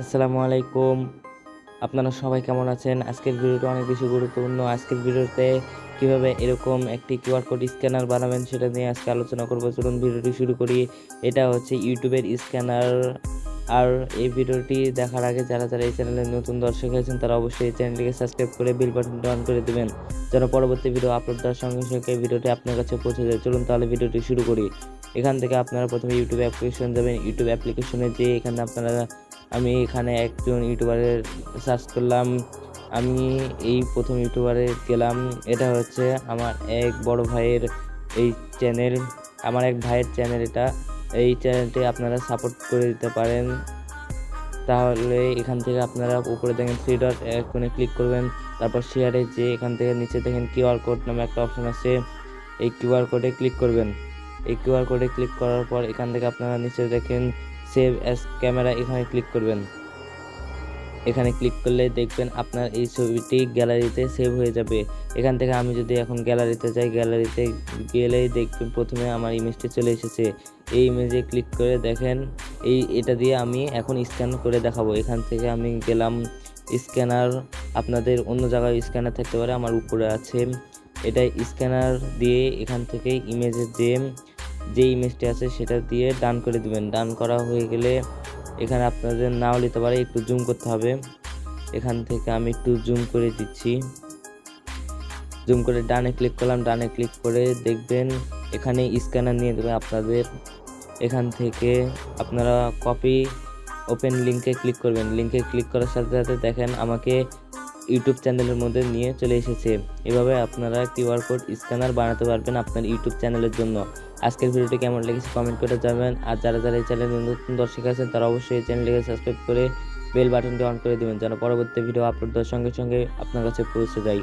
আসসালামু আলাইকুম। আপনারা সবাই কেমন আছেন? আজকের ভিডিওটা অনেক বেশি গুরুত্বপূর্ণ। আজকের ভিডিওতে কীভাবে এরকম একটি কিউআর কোড স্ক্যানার বানাবেন সেটা নিয়ে আজকে আলোচনা করব। চলুন ভিডিওটি শুরু করি। এটা হচ্ছে ইউটিউবের স্ক্যানার। আর এই ভিডিওটি দেখার আগে যারা যারা এই চ্যানেলে নতুন দর্শক হয়েছেন, তারা অবশ্যই এই চ্যানেলটিকে সাবস্ক্রাইব করে বেল বাটনটি অন করে দেবেন, যেন পরবর্তী ভিডিও আপলোড দেওয়ার সঙ্গে সঙ্গে ভিডিওটি আপনার কাছে পৌঁছে যায়। চলুন তাহলে ভিডিওটি শুরু করি। এখান থেকে আপনারা প্রথমে ইউটিউব অ্যাপ্লিকেশন যাবেন। ইউটিউব অ্যাপ্লিকেশনে যে এখানে আপনারা আমি এখানে একজন ইউটিউবারের সার্চ করলাম। আমি এই প্রথম ইউটিউবারে গেলাম। এটা হচ্ছে আমার এক বড় ভাইয়ের এই চ্যানেল আমার এক ভাইয়ের চ্যানেল এটা। এই চ্যানেলটি আপনারা সাপোর্ট করে দিতে পারেন। তাহলে এখান থেকে আপনারা উপরে দেখেন থ্রি ডট এখানে ক্লিক করবেন। তারপর শেয়ারে যে এখান থেকে নিচে দেখেন কিউআর কোড নামে একটা অপশন আছে। এই কিউআর কোডে ক্লিক করবেন। এই কিউআর কোডে ক্লিক করার পর এখান থেকে আপনারা নিচে দেখেন সেভ অ্যাস ক্যামেরা এখানে ক্লিক করবেন। এখানে ক্লিক করলে দেখবেন আপনার এই ছবিটি গ্যালারিতে সেভ হয়ে যাবে। এখান থেকে আমি যদি এখন গ্যালারিতে যাই গ্যালারিতে গেলেই দেখবেন প্রথমে আমার ইমেজটি চলে এসেছে। এই ইমেজে ক্লিক করে দেখেন, এই এটা দিয়ে আমি এখন স্ক্যান করে দেখাবো। এখান থেকে আমি গেলাম স্ক্যানার আপনাদের অন্য জায়গায় স্ক্যানার থাকতে পারে, আমার উপরে আছে। এটা স্ক্যানার দিয়ে এখান থেকে ইমেজের যে যে ইমেজটি আছে সেটা দিয়ে ডান করে দিবেন। ডান করা হয়ে গেলে এখানে আপনাদের নাও নিতে পারে, একটু জুম করতে হবে। এখান থেকে আমি একটু জুম করে দিচ্ছি। জুম করে ডানে ক্লিক করলাম, ডানে ক্লিক করে দেখবেন এখানে স্ক্যানার নিয়ে দেবে আপনাদের। এখান থেকে আপনারা কপি ওপেন লিঙ্কে ক্লিক করবেন। লিঙ্কে ক্লিক করার সাথে সাথে দেখেন আমাকে ইউটিউব চ্যানেলের মধ্যে নিয়ে চলে এসেছে। এভাবে আপনারা কিউআর কোড স্ক্যানার বানাতে পারবেন আপনার ইউটিউব চ্যানেলের জন্য। আজকের ভিডিওটি কেমন লেগেছে কমেন্ট করে জানাবেন। আর যারা যারা এই চ্যানেলে নতুন দর্শক আছেন, তারা অবশ্যই এই চ্যানেলটিকে সাবস্ক্রাইব করে বেল বাটনটি অন করে দেবেন, যেন পরবর্তী ভিডিও আপলোড দেওয়ার সঙ্গে সঙ্গে আপনার কাছে পৌঁছে যায়।